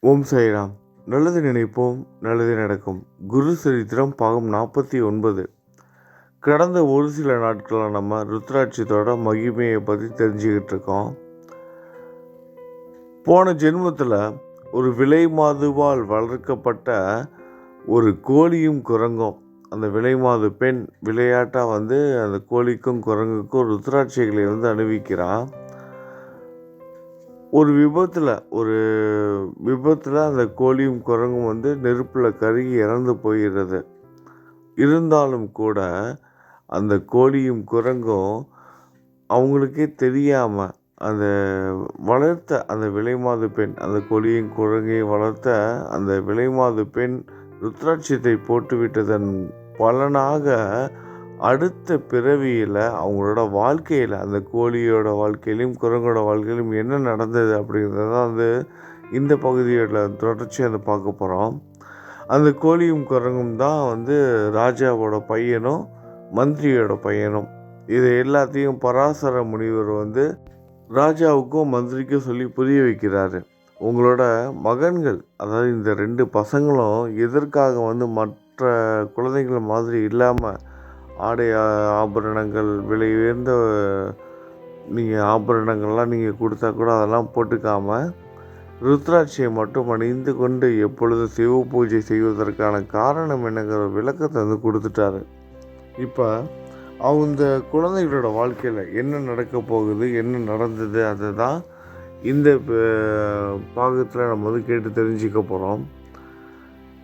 ஓம் சாய்ராம். நல்லது நினைப்போம் நல்லது நடக்கும். குரு சரித்திரம் பாகம் நாற்பத்தி ஒன்பது. கடந்த ஒரு சில நாட்களாக நம்ம ருத்ராட்சத்தோட மகிமையை பற்றி தெரிஞ்சுக்கிட்டு இருக்கோம். போன ஜென்மத்தில் ஒரு விலை மாதுவால் வளர்க்கப்பட்ட ஒரு கோழியும் குரங்கும். அந்த விலை மாது பெண் விளையாட்டாக வந்து அந்த கோழிக்கும் குரங்குக்கும் ருத்ராட்சிகளை வந்து அணிவிக்கிறான் ஒரு விபத்தில் ஒரு விபத்தில் அந்த கோழியும் குரங்கும் வந்து நெருப்பில் கருகி இறந்து போயிடுறது. இருந்தாலும் கூட அந்த கோழியும் குரங்கும் அவங்களுக்கே தெரியாமல் அந்த வளர்த்த அந்த விலைமாது பெண் அந்த கோழியும் குரங்கையும் வளர்த்த அந்த விலைமாது பெண் ருத்ராட்சியத்தை போட்டுவிட்டதன் பலனாக அடுத்த பிறவியில் அவங்களோட வாழ்க்கையில் அந்த கோழியோட வாழ்க்கையிலையும் குரங்கோட வாழ்க்கையிலும் என்ன நடந்தது அப்படிங்கிறத தான் வந்து இந்த பகுதியோட தொடர்ச்சி வந்து பார்க்க போகிறோம் அந்த கோழியும் குரங்கும் தான் வந்து ராஜாவோட பையனும் மந்திரியோட பையனும். இது எல்லாத்தையும் பராசர முனிவர் வந்து ராஜாவுக்கும் மந்திரிக்கும் சொல்லி புரிய வைக்கிறாரு. உங்களோட மகன்கள் அதாவது இந்த ரெண்டு பசங்களும் எதற்காக வந்து மற்ற குழந்தைகள் மாதிரி இல்லாமல் ஆடை ஆபரணங்கள் விலை உயர்ந்த நீங்கள் ஆபரணங்கள்லாம் நீங்கள் கொடுத்தா கூட அதெல்லாம் போட்டுக்காமல் ருத்ராட்சியை மட்டும் அணிந்து கொண்டு எப்பொழுது சிவ பூஜை செய்வதற்கான காரணம் என்னங்கிற விளக்கத்தை வந்து கொடுத்துட்டாரு. இப்போ அவங்க குழந்தைகளோட வாழ்க்கையில் என்ன நடக்க போகுது என்ன நடந்தது அதை தான் இந்த பாகத்தில் நம்ம வந்து கேட்டு தெரிஞ்சுக்க போகிறோம்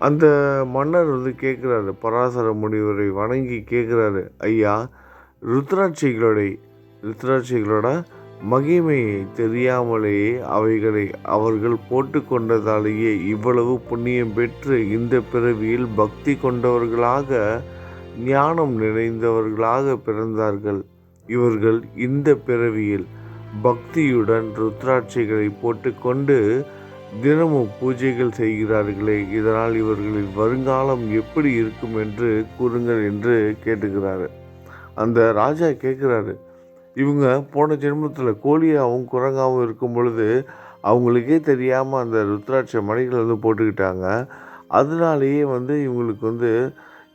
அந்த மன்னர் வந்து கேட்குறாரு பராசர முனிவரை வணங்கி கேட்குறாரு ஐயா ருத்ராட்சிகளுடைய ருத்ராட்சிகளோட மகிமையை தெரியாமலேயே அவைகளை அவர்கள் போட்டுக்கொண்டதாலேயே இவ்வளவு புண்ணியம் பெற்று இந்த பிறவியில் பக்தி கொண்டவர்களாக ஞானம் நிறைந்தவர்களாக பிறந்தார்கள். இவர்கள் இந்த பிறவியில் பக்தியுடன் ருத்ராட்சிகளை போட்டுக்கொண்டு தினமும் பூஜைகள் செய்கிறார்களே இதனால் இவர்களின் வருங்காலம் எப்படி இருக்கும் என்று கூறுங்கள் என்று கேட்டுக்கிறாரு அந்த ராஜா கேட்குறாரு இவங்க போன ஜென்மத்தில் கோழியாகவும் குரங்காகவும் இருக்கும் பொழுது அவங்களுக்கே தெரியாமல் அந்த ருத்ராட்ச மணிகள் வந்து போட்டுக்கிட்டாங்க. அதனாலேயே வந்து இவங்களுக்கு வந்து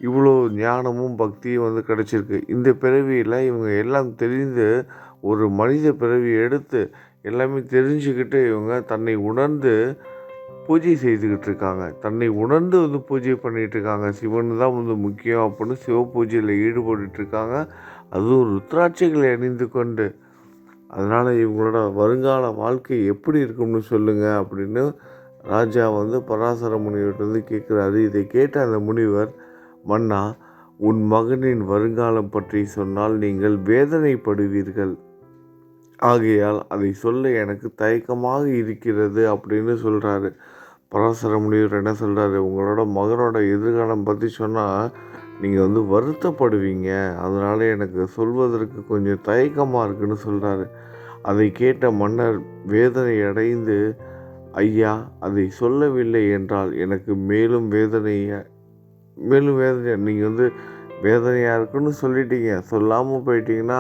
இவ்வளோ ஞானமும் பக்தியும் வந்து கிடச்சிருக்கு. இந்த பிறவியில் இவங்க எல்லாம் தெரிந்து ஒரு மனித பிறவி எடுத்து எல்லாமே தெரிஞ்சுக்கிட்டு இவங்க தன்னை உணர்ந்து பூஜை செய்துக்கிட்டு இருக்காங்க தன்னை உணர்ந்து வந்து பூஜை பண்ணிகிட்டு இருக்காங்க சிவன் தான் வந்து முக்கியம் அப்படின்னு சிவ பூஜையில் ஈடுபட்டுட்டு இருக்காங்க அதுவும் ருத்ராட்சிகளை அணிந்து கொண்டு. அதனால் இவங்களோட வருங்கால வாழ்க்கை எப்படி இருக்கும்னு சொல்லுங்கள் அப்படின்னு ராஜா வந்து பராசர முனிவர்கிட்ட வந்து கேட்குறாரு. இதை கேட்ட அந்த முனிவர் மன்னா உன் மகனின் வருங்காலம் பற்றி சொன்னால் நீங்கள் வேதனைப்படுவீர்கள். ஆகையால் அதை சொல்ல எனக்கு தயக்கமாக இருக்கிறது அப்படின்னு சொல்கிறாரு பராசர முனிவர் என்ன சொல்கிறாரு உங்களோட மகனோட எதிர்காலம் பற்றி சொன்னால் நீங்கள் வந்து வருத்தப்படுவீங்க. அதனால் எனக்கு சொல்வதற்கு கொஞ்சம் தயக்கமாக இருக்குன்னு சொல்கிறாரு அதை கேட்ட மன்னர் வேதனை அடைந்து ஐயா அதை சொல்லவில்லை என்றால் எனக்கு மேலும் வேதனையை மேலும் வேதனை நீங்கள் வந்து வேதனையாக இருக்குன்னு சொல்லிட்டீங்க. சொல்லாமல் போயிட்டீங்கன்னா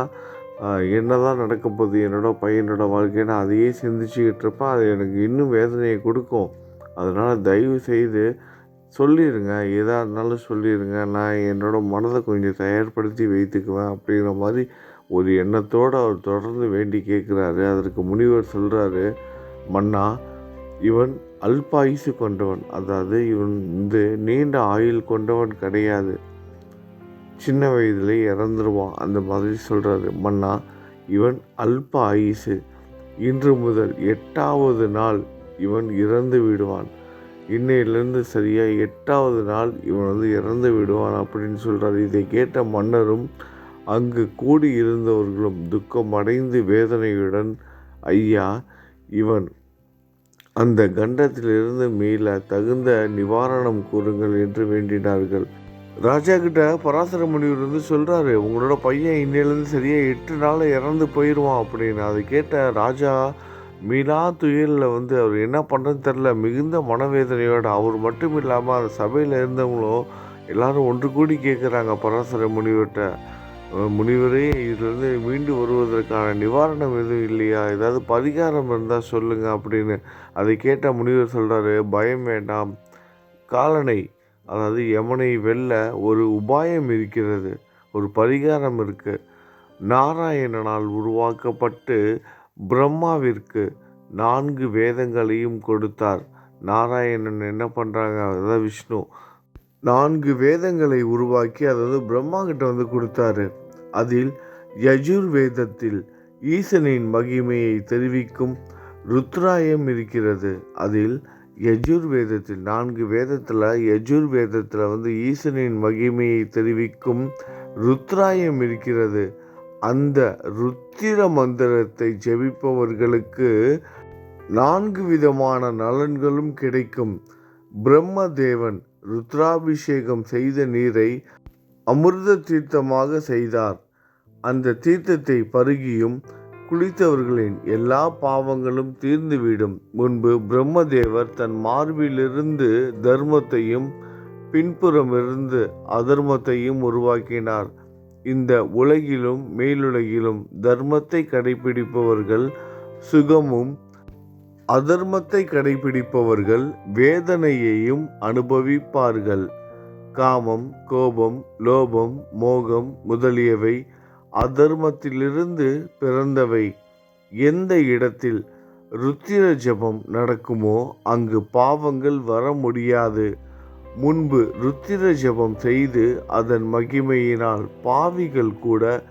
என்ன என்னதான் நடக்க போகுது என்னோட பையனோட வாழ்க்கைன்னு அதையே சிந்திச்சுக்கிட்டு இருப்பேன். அது எனக்கு இன்னும் வேதனையை கொடுக்கும். அதனால் தயவு செய்து சொல்லிடுங்க எதாக இருந்தாலும் சொல்லிடுங்க நான் என்னோட மனதை கொஞ்சம் தயார்படுத்தி வைத்துக்குவேன் அப்படிங்கிற மாதிரி ஒரு எண்ணத்தோடு அவர் தொடர்ந்து வேண்டி கேட்குறாரு. அதற்கு முனிவர் சொல்கிறாரு மன்னா இவன் அல்பாயுசு கொண்டவன். அதாவது இவன் வந்து நீண்ட ஆயுள் கொண்டவன் கிடையாது. சின்ன வயதிலே இறந்துருவான். அந்த மாதிரி சொல்கிறாரு மன்னா இவன் அல்ப ஆயுசு. இன்று முதல் எட்டாவது நாள் இவன் இறந்து விடுவான். இன்னையிலேருந்து சரியாக எட்டாவது நாள் இவன் வந்து இறந்து விடுவான் அப்படின்னு சொல்கிறாரு இதை கேட்ட மன்னரும் அங்கு கூடி இருந்தவர்களும் துக்கம் அடைந்து வேதனையுடன் ஐயா இவன் அந்த கண்டத்திலிருந்து மீள தகுந்த நிவாரணம் கூறுங்கள் என்று வேண்டினார்கள். ராஜா கிட்ட பராசர முனிவர் வந்து சொல்கிறாரு உங்களோட பையன் இன்னையிலேருந்து சரியாக எட்டு நாள் இறந்து போயிடுவான் அப்படின்னு. அதை கேட்ட ராஜா மீனா துயரில் வந்து அவர் என்ன பண்ணுறதுன்னு தெரில மிகுந்த மனவேதனையோட அவர் மட்டும் இல்லாமல் அந்த சபையில் இருந்தவங்களும் எல்லாரும் ஒன்று கூடி கேட்குறாங்க பராசர முனிவர்கிட்ட. முனிவரே இதிலிருந்து மீண்டு வருவதற்கான நிவாரணம் எதுவும் இல்லையா? ஏதாவது பரிகாரம் இருந்தால் சொல்லுங்கள் அப்படின்னு. அதை கேட்ட முனிவர் சொல்கிறாரு பயம் வேண்டாம். காலனை அதாவது யமனை வெல்ல ஒரு உபாயம் இருக்கிறது ஒரு பரிகாரம் இருக்குது நாராயணனால் உருவாக்கப்பட்டு பிரம்மாவிற்கு நான்கு வேதங்களையும் கொடுத்தார். நாராயணன் என்ன பண்ணுறாங்க அதாவது விஷ்ணு நான்கு வேதங்களை உருவாக்கி அதை வந்து பிரம்மா கிட்ட வந்து கொடுத்தாரு. அதில் யஜுர் வேதத்தில் ஈசனின் மகிமையை தெரிவிக்கும் ருத்ராயம் இருக்கிறது. அதில் யஜுர்வேதத்தில் நான்கு வேதத்தில் யஜுர் வேதத்தில் வந்து ஈசனின் மகிமையை தெரிவிக்கும் ருத்ராயம் இருக்கிறது. அந்த ருத்திர மந்திரத்தை ஜெபிப்பவர்களுக்கு நான்கு விதமான நலன்களும் கிடைக்கும். பிரம்மதேவன் ருத்ராபிஷேகம் செய்த நீரை அமிர்த தீர்த்தமாக செய்தார். அந்த தீர்த்தத்தை பருகியும் குளித்தவர்களின் எல்லா பாவங்களும் தீர்ந்துவிடும். முன்பு பிரம்மதேவர் தன் மார்பிலிருந்து தர்மத்தையும் பின்புறமிருந்து அதர்மத்தையும் உருவாக்கினார். இந்த உலகிலும் மேலுலகிலும் தர்மத்தை கடைபிடிப்பவர்கள் சுகமும் அதர்மத்தை கடைபிடிப்பவர்கள் வேதனையையும் அனுபவிப்பார்கள். காமம் கோபம் லோபம் மோகம் முதலியவை அதர்மத்திலிருந்து பிறந்தவை. எந்த இடத்தில் ருத்திர ஜபம் நடக்குமோ அங்கு பாவங்கள் வர முடியாது. முன்பு ருத்திர ஜபம் செய்து அதன் மகிமையினால் பாவிகள் கூட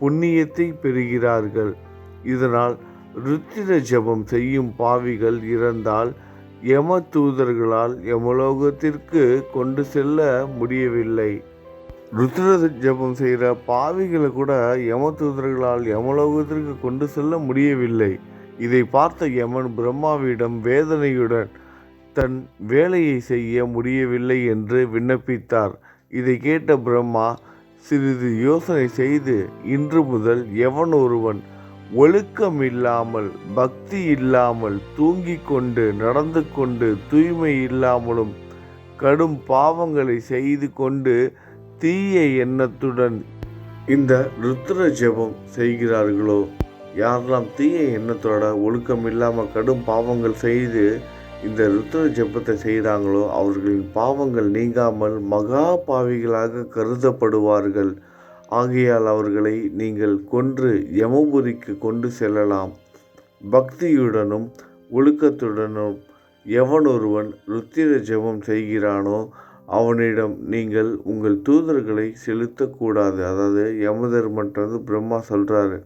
புண்ணியத்தை பெறுகிறார்கள். இதனால் ருத்திர ஜபம் செய்யும் பாவிகள் இறந்தால் யம தூதர்களால் யமலோகத்திற்கு கொண்டு செல்ல முடியவில்லை. ருத்ர ஜபம் செய்கிற பாவிகளை கூட யமதூதர்களால் யமலோகத்திற்கு கொண்டு செல்ல முடியவில்லை. இதை பார்த்த யமன் பிரம்மாவிடம் வேதனையுடன் தன் வேலையை செய்ய முடியவில்லை என்று விண்ணப்பித்தார். இதை கேட்ட பிரம்மா சிறிது யோசனை செய்து இன்று முதல் எவன் ஒருவன் ஒழுக்கம் இல்லாமல் பக்தி இல்லாமல் தூங்கிக் கொண்டு நடந்து கொண்டு தூய்மை இல்லாமலும் கடும் பாவங்களை செய்து கொண்டு தீய எண்ணத்துடன் இந்த ருத்ர ஜெபம் செய்கிறார்களோ? யாரெல்லாம் தீய எண்ணத்தோட ஒழுக்கம் இல்லாமல் கடும் பாவங்கள் செய்து இந்த ருத்ர ஜெபத்தை செய்கிறாங்களோ அவர்களின் பாவங்கள் நீங்காமல் மகா பாவிகளாக கருதப்படுவார்கள். ஆகையால் அவர்களை நீங்கள் கொன்று யமபுரிக்கு கொண்டு செல்லலாம். பக்தியுடனும் ஒழுக்கத்துடனும் எவனொருவன் ருத்திர ஜெபம் செய்கிறானோ அவனிடம் நீங்கள் உங்கள் தூதர்களை செலுத்தக்கூடாது. அதாவது யமதர்மன்றது பிரம்மா சொல்கிறாரு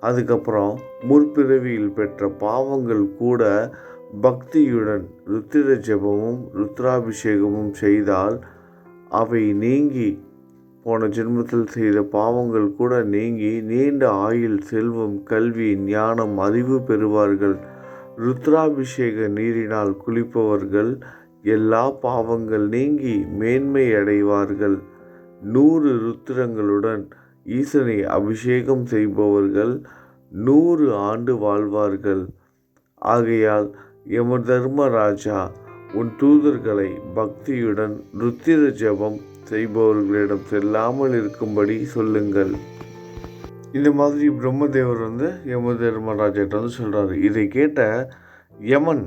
அதுக்கப்புறம் முற்பிறவியில் பெற்ற பாவங்கள் கூட பக்தியுடன் ருத்திர ஜபமும் ருத்ராபிஷேகமும் செய்தால் அவை நீங்கி போன ஜென்மத்தில் செய்த பாவங்கள் கூட நீங்கி நீண்ட ஆயுள் செல்வம் கல்வி ஞானம் அறிவு பெறுவார்கள். ருத்ராபிஷேக நீரினால் குளிப்பவர்கள் எல்லா பாவங்கள் நீங்கி மேன்மை அடைவார்கள். நூறு ருத்திரங்களுடன் ஈசனை அபிஷேகம் செய்பவர்கள் நூறு ஆண்டு வாழ்வார்கள். ஆகையால் யம தர்மராஜா உன் தூதர்களை பக்தியுடன் ருத்திர ஜெபம் செய்பவர்களிடம் செல்லாமல் இருக்கும்படி சொல்லுங்கள். இந்த மாதிரி பிரம்மதேவர் வந்து யம தர்மராஜாட்ட வந்து சொல்கிறாரு இதை கேட்ட யமன்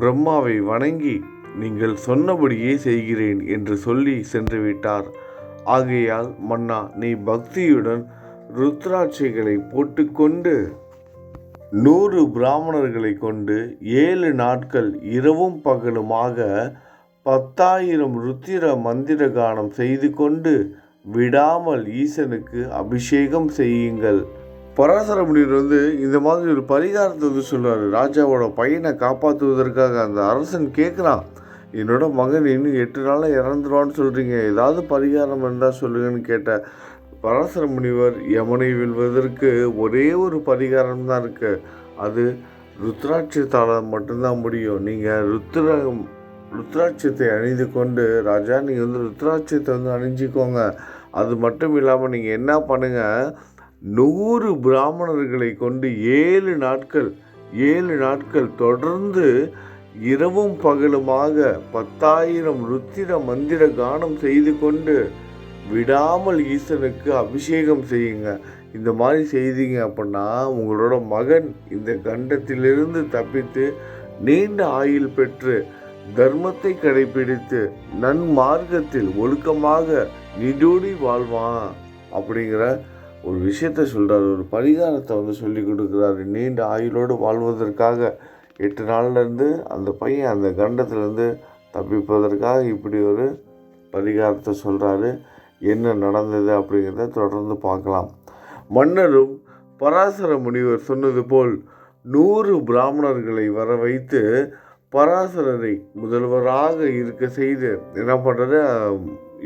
பிரம்மாவை வணங்கி நீங்கள் சொன்னபடியே செய்கிறேன் என்று சொல்லி சென்று விட்டார் ஆகையால் மன்னா நீ பக்தியுடன் ருத்ராட்சைகளை போட்டுக்கொண்டு நூறு பிராமணர்களை கொண்டு ஏழு நாட்கள் இரவும் பகலுமாக பத்தாயிரம் ருத்திர மந்திர கானம் செய்து கொண்டு விடாமல் ஈசனுக்கு அபிஷேகம் செய்யுங்கள். பராசர முனிவர் வந்து இந்த மாதிரி ஒரு பரிகாரத்தை வந்து சொல்றாரு. ராஜாவோட பையனை காப்பாற்றுவதற்காக அந்த அரசன் கேட்குறான். என்னோட மகன் இன்னும் எட்டு நாளில் இறந்துருவான்னு சொல்கிறீங்க ஏதாவது பரிகாரம் இருந்தால் சொல்லுங்கன்னு கேட்ட பராசர முனிவர் யமனை வெல்வதற்கு ஒரே ஒரு பரிகாரம் தான் இருக்குது அது ருத்ராட்சியத்தால் மட்டும்தான் முடியும். நீங்கள் ருத்ர ருத்ராட்சியத்தை அணிந்து கொண்டு ராஜா நீங்கள் வந்து ருத்ராட்சியத்தை வந்து அணிஞ்சிக்கோங்க. அது மட்டும் இல்லாமல் நீங்கள் என்ன பண்ணுங்கள் நூறு பிராமணர்களை கொண்டு ஏழு நாட்கள் ஏழு நாட்கள் தொடர்ந்து இரவும் பகலுமாக பத்தாயிரம் ருத்திர மந்திர கானம் செய்து கொண்டு விடாமல் ஈசனுக்கு அபிஷேகம் செய்யுங்க. இந்த மாதிரி செய்தீங்க அப்படின்னா உங்களோட மகன் இந்த கண்டத்திலிருந்து தப்பித்து நீண்ட ஆயுள் பெற்று தர்மத்தை கடைபிடித்து நன்மார்க்கத்தில் ஒழுக்கமாக நிடூடி வாழ்வான். அப்படிங்கிற ஒரு விஷயத்த சொல்கிறார் ஒரு பரிகாரத்தை வந்து சொல்லி கொடுக்குறாரு. நீண்ட ஆயுளோடு வாழ்வதற்காக எட்டு நாள்லேருந்து அந்த பையன் அந்த கண்டத்துலேருந்து தப்பிப்பதற்காக இப்படி ஒரு பரிகாரத்தை சொல்கிறாரு என்ன நடந்தது அப்படிங்கிறத தொடர்ந்து பார்க்கலாம். மன்னரும் பராசர முனிவர் சொன்னது போல் நூறு பிராமணர்களை வர வைத்து பராசரரை முதல்வராக இருக்க செய்து என்ன பண்ணுறது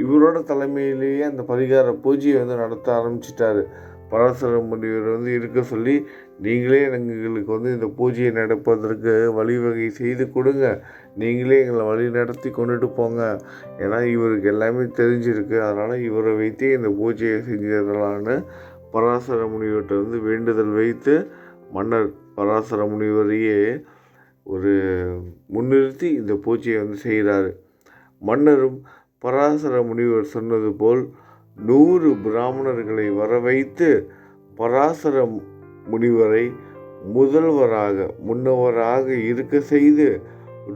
இவரோட தலைமையிலேயே அந்த பரிகார பூஜையை வந்து நடத்த ஆரம்பிச்சிட்டாரு. பராசர முனிவர் வந்து இருக்க சொல்லி நீங்களே எங்களுக்கு வந்து இந்த பூஜையை நடப்பதற்கு வழிவகை செய்து கொடுங்க. நீங்களே எங்களை வழி நடத்தி கொண்டுட்டு போங்க. ஏன்னா இவருக்கு எல்லாமே தெரிஞ்சிருக்கு. அதனால் இவரை வைத்தே இந்த பூஜையை செஞ்சிடலான்னு பராசர முனிவர்கிட்ட வந்து வேண்டுதல் வைத்து மன்னர் பராசர முனிவரையே ஒரு முன்னிறுத்தி இந்த பூஜையை வந்து செய்கிறாரு. மன்னரும் பராசர முனிவர் சொன்னது போல் நூறு பிராமணர்களை வர வைத்து பராசர முனிவரை முதல்வராக முன்னவராக இருக்க செய்து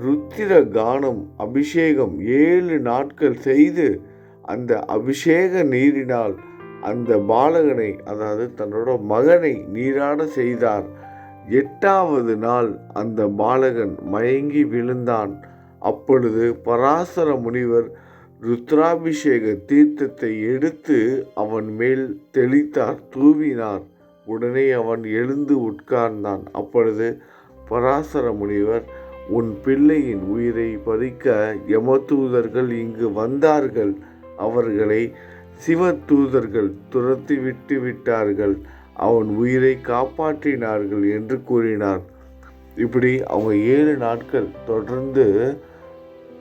ருத்திர கானம் அபிஷேகம் ஏழு நாட்கள் செய்து அந்த அபிஷேக நீரினால் அந்த பாலகனை அதாவது தன்னோட மகனை நீராட செய்தார். எட்டாவது நாள் அந்த பாலகன் மயங்கி விழுந்தான். அப்பொழுது பராசர முனிவர் ருத்ராபிஷேக தீர்த்தத்தை எடுத்து அவன் மேல் தெளித்தார் தூவினார். உடனே அவன் எழுந்து உட்கார்ந்தான். அப்பொழுது பராசர முனிவர் உன் பிள்ளையின் உயிரை பறிக்க யமதூதர்கள் இங்கு வந்தார்கள். அவர்களை சிவதூதர்கள் துரத்தி விட்டு விட்டார்கள். அவன் உயிரை காப்பாற்றினார்கள் என்று கூறினார். இப்படி அவங்க ஏழு நாட்கள் தொடர்ந்து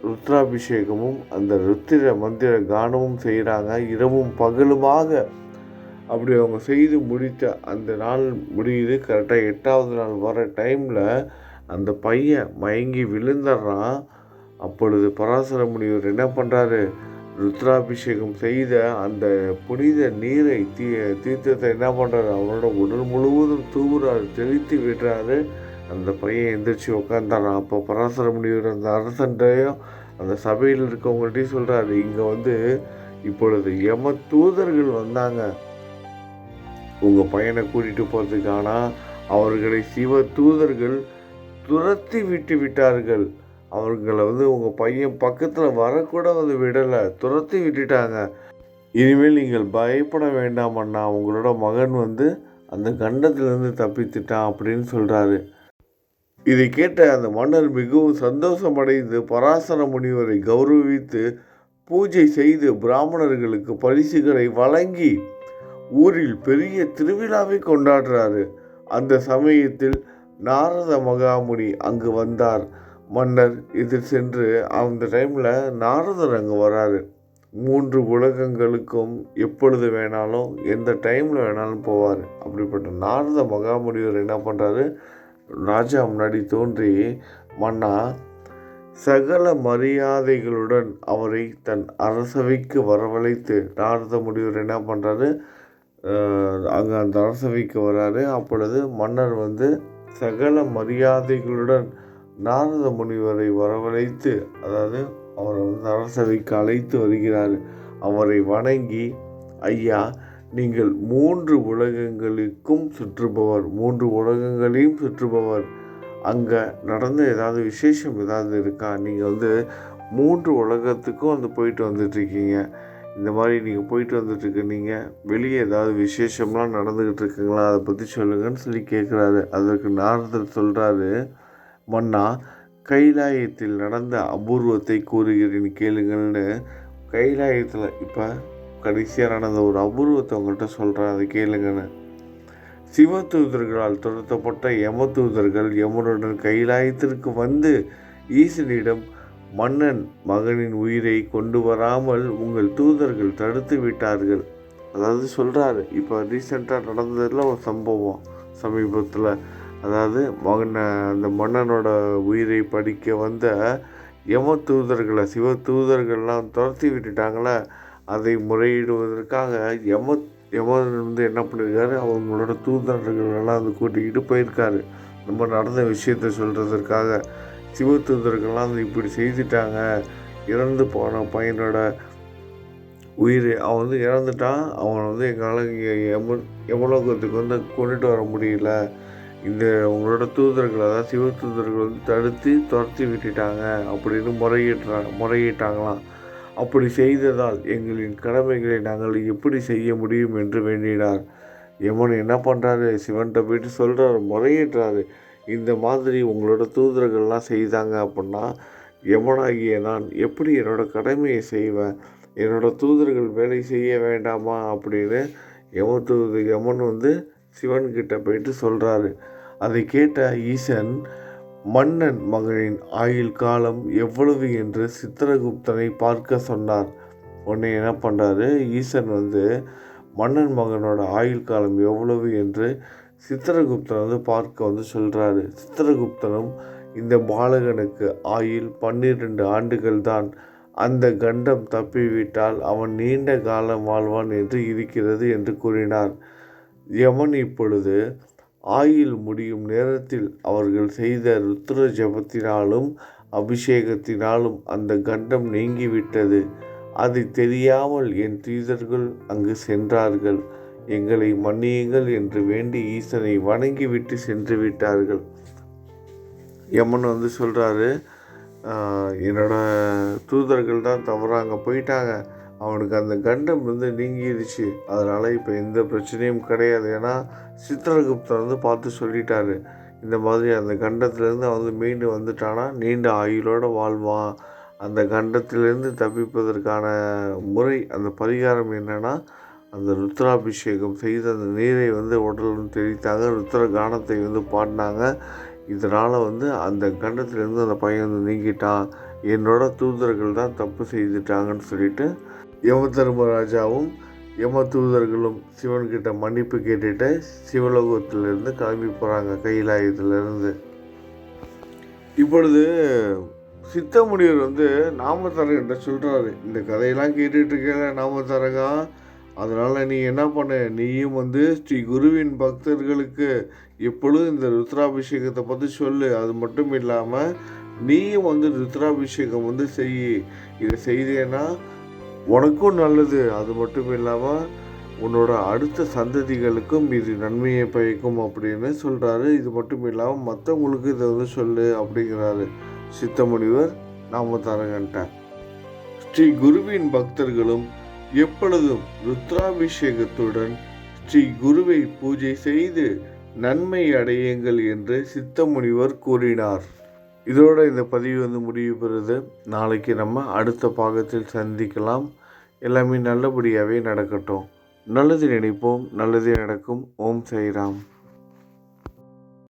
ருத்ராபிஷேகமும் அந்த ருத்திர மந்திர கானமும் செய்கிறாங்க இரவும் பகலுமாக அப்படி அவங்க செய்து முடித்த அந்த நாள் முடியுது. கரெக்டாக எட்டாவது நாள் வர டைமில் அந்த பையன் மயங்கி விழுந்துடுறான். அப்பொழுது பராசர முனிவர் என்ன பண்ணுறாரு ருத்ராபிஷேகம் செய்த அந்த புனித நீரை தீ தீர்த்தத்தை என்ன பண்ணுறாரு அவனோட உடல் முழுவதும் தூவுறாரு தெளித்து விடுறாரு. அந்த பையன் எந்திரிச்சு உட்காந்தாரான் அப்போ பராசர முடிவு அந்த அரசன்டையும் அந்த சபையில் இருக்கவங்கள்ட்டையும் சொல்கிறாரு இங்கே வந்து இப்பொழுது எம தூதர்கள் வந்தாங்க. உங்கள் பையனை கூட்டிகிட்டு போகிறதுக்கு ஆனால் அவர்களை சிவ தூதர்கள் துரத்தி விட்டு விட்டார்கள். அவர்களை வந்து உங்கள் பையன் பக்கத்தில் வரக்கூட வந்து விடலை. துரத்தி விட்டுட்டாங்க. இனிமேல் நீங்கள் பயப்பட வேண்டாம் அண்ணா. உங்களோட மகன் வந்து அந்த கண்டத்திலிருந்து தப்பித்துட்டான் அப்படின்னு சொல்கிறாரு இதை கேட்ட அந்த மன்னர் மிகவும் சந்தோஷமடைந்து பராசர முனிவரை கௌரவித்து பூஜை செய்து பிராமணர்களுக்கு பரிசுகளை வழங்கி ஊரில் பெரிய திருவிழாவை கொண்டாடுறாரு. அந்த சமயத்தில் நாரத மகாமுனி அங்கு வந்தார். மன்னர் எதிர் சென்று அந்த டைமில் நாரதர் அங்கே வராரு. மூன்று உலகங்களுக்கும் எப்பொழுது வேணாலும் எந்த டைமில் வேணாலும் போவார். அப்படிப்பட்ட நாரத மகாமுனிவர் என்ன பண்ணுறாரு ராஜா முன்னாடி தோன்றி மன்னா சகல மரியாதைகளுடன் அவரை தன் அரசவைக்கு வரவழைத்து நாரத முனிவர் என்ன பண்ணுறாரு அங்கே அந்த அரசவைக்கு வராரு. அப்பொழுது மன்னர் வந்து சகல மரியாதைகளுடன் நாரத முனிவரை வரவழைத்து அதாவது அவரை வந்து அரசவைக்கு அழைத்து வருகிறார். அவரை வணங்கி ஐயா நீங்கள் மூன்று உலகங்களுக்கும் சுற்றுபவர் மூன்று உலகங்களையும் சுற்றுபவர். அங்கே நடந்த ஏதாவது விசேஷம் ஏதாவது இருக்கா? நீங்கள் வந்து மூன்று உலகத்துக்கும் வந்து போயிட்டு வந்துட்ருக்கீங்க இந்த மாதிரி நீங்கள் போயிட்டு வந்துட்டுருக்கு நீங்கள் வெளியே ஏதாவது விசேஷம்லாம் நடந்துக்கிட்டு இருக்குங்களா? அதை பற்றி சொல்லுங்கன்னு சொல்லி கேட்குறாரு அதற்கு நாரதர் சொல்கிறாரு மன்னா கைலாயத்தில் நடந்த அபூர்வத்தை கூறுகிறேன் கேளுங்கள்னு கைலாயத்தில் இப்போ கடைசியாக நடந்த ஒரு அபூர்வத்தை உங்கள்கிட்ட சொல்கிறேன் அதை கேளுங்கன்னு. சிவ தூதர்களால் துரத்தப்பட்ட யம தூதர்கள் யமனுடன் கைலாயத்திற்கு வந்து ஈசனிடம் மன்னன் மகனின் உயிரை கொண்டு வராமல் உங்கள் தூதர்கள் தடுத்து விட்டார்கள். அதாவது சொல்கிறாரு இப்போ ரீசெண்டாக நடந்ததில் ஒரு சம்பவம் சமீபத்தில். அதாவது மகனை அந்த மன்னனோட உயிரை படிக்க வந்த யம தூதர்களை சிவ தூதர்கள்லாம் துரத்தி விட்டுட்டாங்களே அதை முறையிடுவதற்காக யம யமன் வந்து என்ன பண்ணியிருக்காரு அவங்களோட தூதர்கள் எல்லாம் வந்து கூட்டிக்கிட்டு போயிருக்காரு. நம்ம நடந்த விஷயத்த சொல்கிறதுக்காக சிவ தூதர்கள்லாம் வந்து இப்படி செய்துட்டாங்க. இறந்து போன பையனோட உயிர் அவன் வந்து இறந்துட்டான். அவனை வந்து எங்களால் இங்கே எம எமலோகத்துக்கு வந்து கொண்டுட்டு வர முடியல. இந்த உங்களோட தூதர்கள் அதாவது சிவ தூதர்கள் வந்து தடுத்து துரத்தி விட்டுட்டாங்க அப்படின்னு முறையிட்டுறாங்க முறையிட்டாங்களாம். அப்படி செய்ததால் எங்களின் கடமைகளை நாங்கள் எப்படி செய்ய முடியும் என்று வேண்டினார். யமன் என்ன பண்ணுறாரு சிவன்கிட்ட போயிட்டு சொல்கிறாரு முறையிடுறாரு. இந்த மாதிரி உங்களோட தூதர்கள்லாம் செய்தாங்க அப்படின்னா யமனாகிய நான் எப்படி என்னோடய கடமையை செய்வேன்? என்னோடய தூதர்கள் வேலை செய்ய வேண்டாமா அப்படின்னு யம தூது யமன் வந்து சிவன்கிட்ட போயிட்டு சொல்கிறாரு அதை கேட்ட ஈசன் மன்னன் மகளின் ஆயுள் காலம் எவ்வளவு என்று சித்திரகுப்தனை பார்க்க சொன்னார். உடனே என்ன பண்ணுறாரு ஈசன் வந்து மன்னன் மகனோட ஆயுள் காலம் எவ்வளவு என்று சித்திரகுப்தன் வந்து பார்க்க வந்து சொல்கிறாரு சித்திரகுப்தனும் இந்த பாலகனுக்கு ஆயுள் பன்னிரெண்டு ஆண்டுகள் தான். அந்த கண்டம் தப்பிவிட்டால் அவன் நீண்ட காலம் வாழ்வான் என்று இருக்கிறது என்று கூறினார். யமன் இப்பொழுது ஆயுள் முடியும் நேரத்தில் அவர்கள் செய்த ருத்ர ஜபத்தினாலும் அபிஷேகத்தினாலும் அந்த கண்டம் நீங்கிவிட்டது. அது தெரியாமல் என் தீதர்கள் அங்கு சென்றார்கள். எங்களை மன்னியுங்கள் என்று வேண்டி ஈசனை வணங்கிவிட்டு சென்று விட்டார்கள். யமன் வந்து சொல்கிறாரு என்னோட தூதர்கள் தான் தவறாங்க போயிட்டாங்க. அவனுக்கு அந்த கண்டம் வந்து நீங்கிடுச்சு அதனால் இப்போ எந்த பிரச்சனையும் கிடையாது. ஏன்னா சித்திரகுப்தர் வந்து பார்த்து சொல்லிட்டாரு. இந்த மாதிரி அந்த கண்டத்துலேருந்து அவன் வந்து மீண்டு வந்துட்டானா? நீண்ட ஆயுளோடு வாழ்வான். அந்த கண்டத்திலேருந்து தப்பிப்பதற்கான முறை அந்த பரிகாரம் என்னென்னா அந்த ருத்ராபிஷேகம் செய்து அந்த நீரை வந்து உடல் தெளித்தாங்க. ருத்ர கானத்தை வந்து பாடினாங்க. இதனால் வந்து அந்த கண்டத்திலேருந்து அந்த பையன் வந்து நீங்கிட்டான். என்னோட தூதர்கள் தான் தப்பு செய்துட்டாங்கன்னு சொல்லிட்டு யம தர்மராஜாவும் யம தூதர்களும் சிவன்கிட்ட மன்னிப்பு கேட்டுட்டு சிவலோகத்திலிருந்து கிளம்பி போகிறாங்க கைலாயத்திலிருந்து. இப்பொழுது சித்தமுனிவர் வந்து நாமத்தரங்கிட்ட சொல்கிறாரு இந்த கதையெல்லாம் கேட்டுட்டு இருக்க நாமத்தரங்கா அதனால் நீ என்ன பண்ண? நீயும் வந்து ஸ்ரீ குருவின் பக்தர்களுக்கு எப்பொழுதும் இந்த ருத்ராபிஷேகத்தை பற்றி சொல்லு. அது மட்டும் இல்லாமல் நீயும் வந்து ருத்ராபிஷேகம் வந்து செய் இதை செய்தேன்னா உனக்கும் நல்லது. அது மட்டும் இல்லாமல் உன்னோட அடுத்த சந்ததிகளுக்கும் இது நன்மையை பயக்கும் அப்படின்னு சொல்கிறாரு இது மட்டும் இல்லாமல் மற்றவங்களுக்கு இதை வந்து சொல்லு அப்படிங்கிறாரு சித்தமுனிவர் நாம தரங்கன்ட்டேன் ஸ்ரீ குருவின் பக்தர்களும் எப்பொழுதும் ருத்ராபிஷேகத்துடன் ஸ்ரீ குருவை பூஜை செய்து நன்மை அடையுங்கள் என்று சித்தமுனிவர் கூறினார். இதோட இந்த பதிவு வந்து முடிவு பெறுது. நாளைக்கு நம்ம அடுத்த பாகத்தில் சந்திக்கலாம். எல்லாமே நல்லபடியாகவே நடக்கட்டும். நல்லது நினைப்போம். நல்லதே நடக்கும். ஓம் சைராம்